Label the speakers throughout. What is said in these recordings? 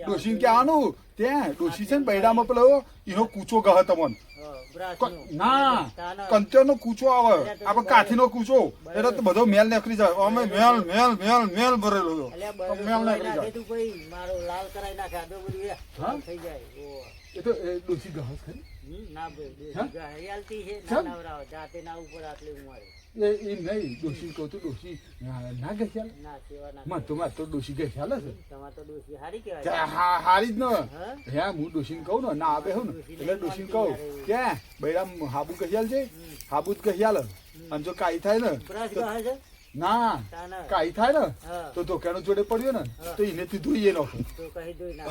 Speaker 1: ડોશી કહેવાનું ત્યાં ડોશી છે ને બૈડામાં પેલો એનો કૂચો ગહ તમન. ના કંત્યોનો કૂચો આવે. આપણે કાઠીનો કૂચો. એટલે તો બધો મેલ નીકળી જાય. અમે મેલ મેલ મેલ મેલ ભરેલો મેલ નીકળી જાય.
Speaker 2: મારો લાલ કરાઈ નાખે. આ બધું થઈ જાય.
Speaker 1: એ તો ડોશી ગહ ખરી?
Speaker 2: ના ભાઈ દેશી
Speaker 1: હા?
Speaker 2: ગાય હરિયાળતી છે.
Speaker 1: કેમ?
Speaker 2: જાતે ના ઉપર આટલી ઉંમરે.
Speaker 1: એ નહીં. ડોશી કહું તો ડોશી ના ગઈ
Speaker 2: ના સેવા
Speaker 1: તો મારે તો ડોશી ગઈ ખ્યાલ છે
Speaker 2: તમારે તો ડોશી હારી કહેવાય.
Speaker 1: હારી જ ન.
Speaker 2: હા?
Speaker 1: હે ડોશીને કહું ને ના આપે હું ને એટલે ડોશીને કહું. કે બૈરામ હાબુ કહિયાલ છે? હાબુ જ કહિયાલ. અને જો કાઈ થાય ને ના કાઈ થાય ને. તો ધોકાનો જોડે પડ્યો ને તો એને તું ધોઈએ નોખ.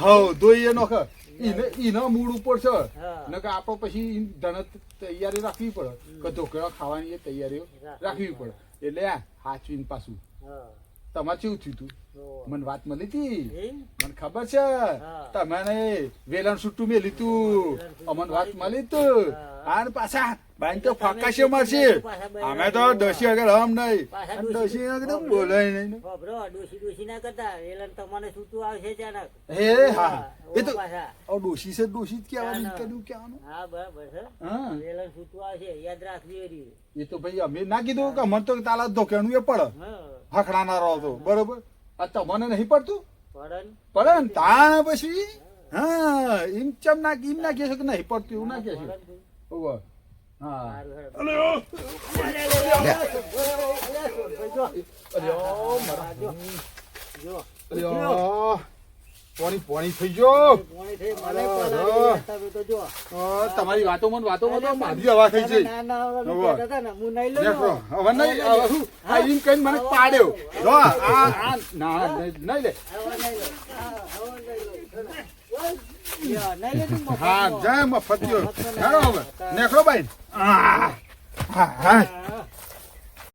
Speaker 1: હવ ધોઈએ નોખ. એને એના મૂડ ઉપર છે.
Speaker 2: ને
Speaker 1: કે આપણે પછી ધન તૈયારી રાખવી પડે. કે ધોકડા ખાવાની તૈયારીઓ રાખવી પડે. એટલે આ પાછું. તમારે કેવું થયું તું? મને વાત મળી હતી? મને ખબર છે. તમે વેલણ સુટ્ટું મેલી તું. અમને વાત મળી તું. આને પાછા બાઈન તો ફાકાશે મારશે. અમે તો દસી આગળ હમ નહીં. દસી આગળ બોલાય નહીં ને.
Speaker 2: કરતા. વેલણ તમને સૂતું આવશે અચાનક.
Speaker 1: હે હા. એ તો
Speaker 2: ઓ પાછા.
Speaker 1: છે ડોશી જ કહેવાનું
Speaker 2: ના.
Speaker 1: કહેવાનું.
Speaker 2: હા બરાબર છે. વેલણ સૂતું આવશે યાદ રાખવી
Speaker 1: એ તો ભાઈ અમે ના કીધું કે મને તો તાલા ધોકેણું એ પડે.
Speaker 2: હા
Speaker 1: હકડાના રહો તો બરોબર આ તમને નહીં પડતું પડે ને તાણ પછી હા એમ ચમ ના એમ ના કહે છે કે નહીં પડતું એવું ના કહે છે
Speaker 2: પડન તું.
Speaker 1: ઓવર હા
Speaker 2: સારું
Speaker 1: પોણી પોણી થઈ ગયો. તમારી વાતો મને વાતો મને મારી હવા થઈ જઈ હવે.
Speaker 2: નહીં?
Speaker 1: આ એમ કઈ મને પાડ્યો. જો આ ના નહીં લે.
Speaker 2: હા.
Speaker 1: જય મફત નેકળો ભાઈ. હા હા